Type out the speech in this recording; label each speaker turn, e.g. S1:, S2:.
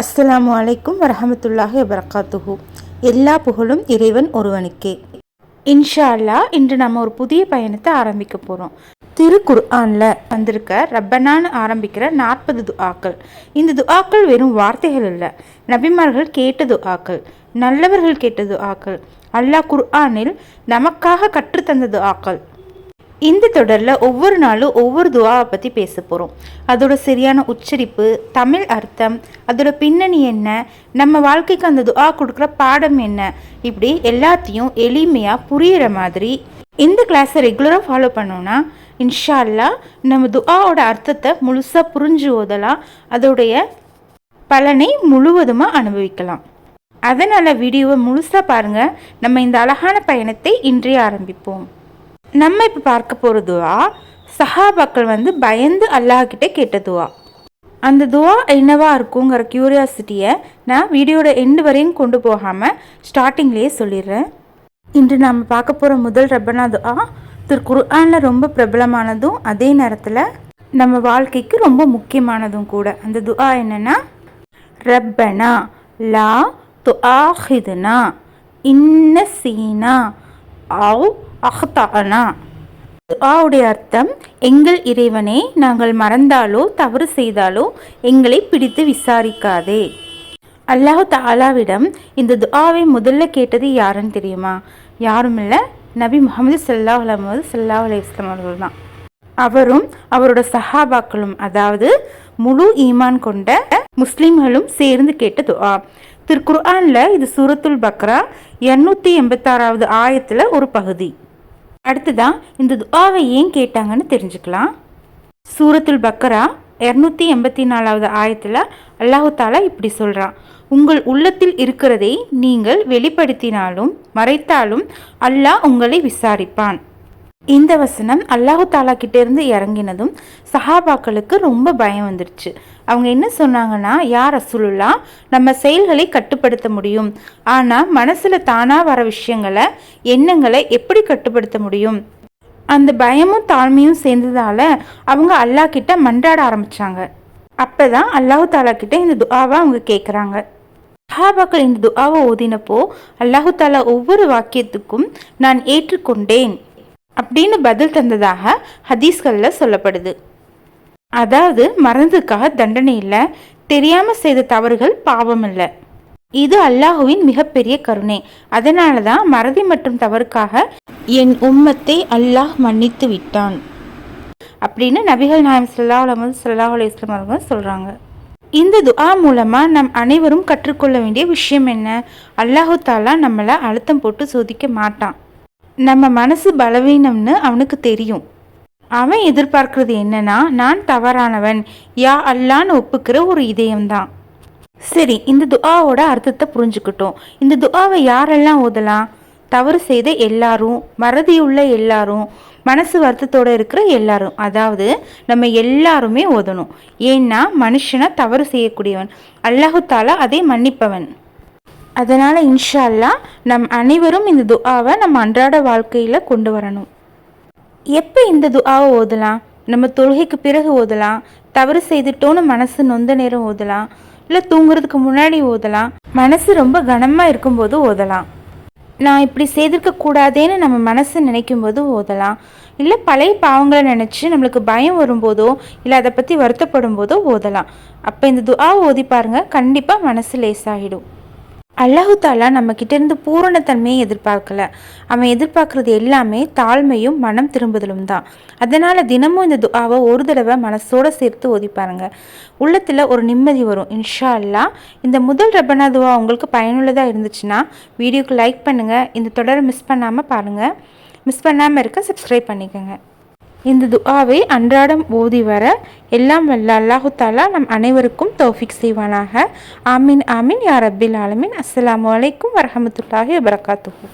S1: அஸ்ஸலாமு அலைக்கும் வரஹமத்துல்லாஹி வபரகாத்துஹு. எல்லா புகழும் இறைவன் ஒருவனுக்கே. இன்ஷா அல்லாஹ் இன்று நம்ம ஒரு புதிய பயணத்தை ஆரம்பிக்க போகிறோம் திருக்குர்ஆனில் வந்திருக்க ரப்பனான்னு ஆரம்பிக்கிற நாற்பது துஆக்கள். இந்த துஆக்கள் வெறும் வார்த்தைகள் இல்லை நபிமார்கள் கேட்ட துஆக்கள் நல்லவர்கள் கேட்ட துஆக்கள். அல்லாஹ் குர்ஆனில் நமக்காக கற்றுத்தந்த துஆக்கள். இந்த தொடரில் ஒவ்வொரு நாளும் ஒவ்வொரு துவாவை பற்றி பேச போகிறோம் அதோட சரியான உச்சரிப்பு தமிழ் அர்த்தம் அதோட பின்னணி என்ன நம்ம வாழ்க்கைக்கு அந்த துவா கொடுக்குற பாடம் என்ன இப்படி எல்லாத்தையும் எளிமையாக புரியிற மாதிரி இந்த கிளாஸை ரெகுலராக ஃபாலோ பண்ணோன்னா இன்ஷா அல்லாஹ் நம்ம துஆவோட அர்த்தத்தை முழுசாக புரிஞ்சு ஓதலாம் அதோடைய பலனை முழுவதுமாக அனுபவிக்கலாம். அதனால் வீடியோவை முழுசாக பாருங்கள் நம்ம இந்த அழகான பயணத்தை இன்றே ஆரம்பிப்போம். நம்ம இப்போ பார்க்க போகிற துவா சஹாபாக்கள் வந்து பயந்து அல்லாஹ்கிட்ட கேட்ட துவா. அந்த துவா என்னவா இருக்குங்கிற க்யூரியாசிட்டியை நான் வீடியோட எண்டு வரையும் கொண்டு போகாமல் ஸ்டார்டிங்லேயே சொல்லிடுறேன். இன்று நாம் பார்க்க போகிற முதல் ரப்பனா துவா திரு குர்ஆனில் ரொம்ப பிரபலமானதும் அதே நேரத்தில் நம்ம வாழ்க்கைக்கு ரொம்ப முக்கியமானதும் கூட. அந்த துவா என்னென்னா ரப்பனா லா துஆஹிதுனா இன்ன சீனா ஆவ் அஹ்தானா. துஆவுடைய அர்த்தம் எங்கள் இறைவனே நாங்கள் மறந்தாலோ தவறு செய்தாலோ எங்களை பிடித்து விசாரிக்காதே. அல்லாஹு தாலாவிடம் இந்த துஆவை முதல்ல கேட்டது யாருன்னு தெரியுமா? யாரும் இல்லை நபி முகமது சல்லா அலமது சல்லா இஸ்லாம் அவர்கள் தான். அவரும் அவரோட சஹாபாக்களும் அதாவது முழு ஈமான் கொண்ட முஸ்லிம்களும் சேர்ந்து கேட்ட துஆ. திருக்குர்ஆனில் இது சூரத்துல் பக்ரா இரநூத்தி எண்பத்தாறாவது ஆயத்தில் ஒரு பகுதி. அடுத்ததான் இந்த துவாவை ஏன் கேட்டாங்கன்னு தெரிஞ்சுக்கலாம். சூரத்துல் பக்கரா இரநூத்தி எண்பத்தி நாலாவது ஆயத்தில் அல்லாஹு தாலா இப்படி சொல்கிறான் உங்கள் உள்ளத்தில் இருக்கிறதை நீங்கள் வெளிப்படுத்தினாலும் மறைத்தாலும் அல்லாஹ் உங்களை விசாரிப்பான். இந்த வசனம் அல்லாஹு தாலா கிட்டேருந்து இறங்கினதும் சஹாபாக்களுக்கு ரொம்ப பயம் வந்துடுச்சு. அவங்க என்ன சொன்னாங்கன்னா யார் அசுலுல்லா நம்ம செயல்களை கட்டுப்படுத்த முடியும். ஆனால் மனசில் தானாக வர விஷயங்களை எண்ணங்களை எப்படி கட்டுப்படுத்த முடியும்? அந்த பயமும் தாழ்மையும் சேர்ந்ததால் அவங்க அல்லாஹ் கிட்ட மன்றாட அப்போ தான் அல்லாஹு தாலா கிட்ட இந்த துஆவை அவங்க கேட்குறாங்க சஹாபாக்கள் இந்த துஆவை ஓதினப்போ அல்லாஹு தாலா ஒவ்வொரு வாக்கியத்துக்கும் நான் ஏற்றுக்கொண்டேன். அப்படின்னு பதில் தந்ததாக ஹதீஸ்களில் சொல்லப்படுது. அதாவது மறந்ததுக்காக தண்டனை இல்லை தெரியாமல் செய்த தவறுகள் பாவம் இல்லை. இது அல்லாஹுவின் மிகப்பெரிய கருணை. அதனால தான் மறதி மற்றும் தவறுக்காக என் உம்மத்தை அல்லாஹ் மன்னித்து விட்டான். அப்படின்னு நபிகள் நாயம் சல்லா அலமது சல்லாஹ் அலையம் அவர்கள் சொல்கிறாங்க இந்த துஆ மூலமாக நம் அனைவரும் கற்றுக்கொள்ள வேண்டிய விஷயம் என்ன? அல்லாஹு தாலா நம்மளை அழுத்தம் போட்டு சோதிக்க மாட்டான். நம்ம மனசு பலவீனம்னு அவனுக்கு தெரியும். அவன் எதிர்பார்க்கறது என்னன்னா நான் தவறானவன். யா அல்லான்னு ஒப்புக்கிற ஒரு இதயம்தான். சரி இந்த துஆவோட அர்த்தத்தை புரிஞ்சுக்கிட்டோம். இந்த துஆவை யாரெல்லாம் ஓதலாம்? தவறு செய்த எல்லாரும் மறதியுள்ள எல்லாரும் மனசு வருத்தத்தோடு இருக்கிற எல்லாரும். அதாவது நம்ம எல்லாருமே ஓதணும். ஏன்னா மனுஷனை தவறு செய்யக்கூடியவன். அல்லாஹு தாலா அதை மன்னிப்பவன். அதனால் இன்ஷா அல்லா நம் அனைவரும் இந்த துஆவை நம்ம அன்றாட வாழ்க்கையில் கொண்டு வரணும். எப்போ இந்த துஆவை ஓதலாம்? நம்ம தொழுகைக்கு பிறகு ஓதலாம்? தவறு செய்துட்டோன்னு மனசு நொந்த நேரம் ஓதலாம்? இல்லை தூங்குறதுக்கு முன்னாடி ஓதலாம்? மனசு ரொம்ப கனமாக இருக்கும்போது ஓதலாம். நான் இப்படி செய்திருக்க கூடாதேன்னு நம்ம மனசு நினைக்கும் போது ஓதலாம். இல்லை பழைய பாவங்களை நினச்சி நம்மளுக்கு பயம் வரும்போதோ இல்லை அதை பற்றி வருத்தப்படும் போதோ ஓதலாம். அப்போ இந்த துஆ ஓதி பாருங்கள் கண்டிப்பாக மனசு லேசாகிடும். அல்லாஹு தாலா நம்ம கிட்டேருந்து பூரணத்தன்மையை எதிர்பார்க்கல. அவன் எதிர்பார்க்கறது எல்லாமே தாழ்மையும் மனம் திரும்புதலும் தான். அதனால் தினமும் இந்த துஆவை ஒரு தடவை மனசோட சேர்த்து ஓதிப்பாருங்க உள்ளத்தில் ஒரு நிம்மதி வரும். இன்ஷா அல்லா இந்த முதல் ரப்பனா துவா உங்களுக்கு பயனுள்ளதாக இருந்துச்சுன்னா வீடியோக்கு லைக் பண்ணுங்கள் இந்த தொடரை மிஸ் பண்ணாமல் பாருங்கள் மிஸ் பண்ணாமல் இருக்க சப்ஸ்கிரைப் பண்ணிக்கோங்க. இந்த துஆவை அன்றாடம் ஓதி வர எல்லாம் வல்ல அல்லாஹு தாலா நம் அனைவருக்கும் தௌஃபிக் செய்வானாக. ஆமீன் ஆமீன் யார் அப்பில் ஆலமின். அஸ்லாம் அலைக்கும் வரமத்துல்லாஹி வபரகாத்துஹு.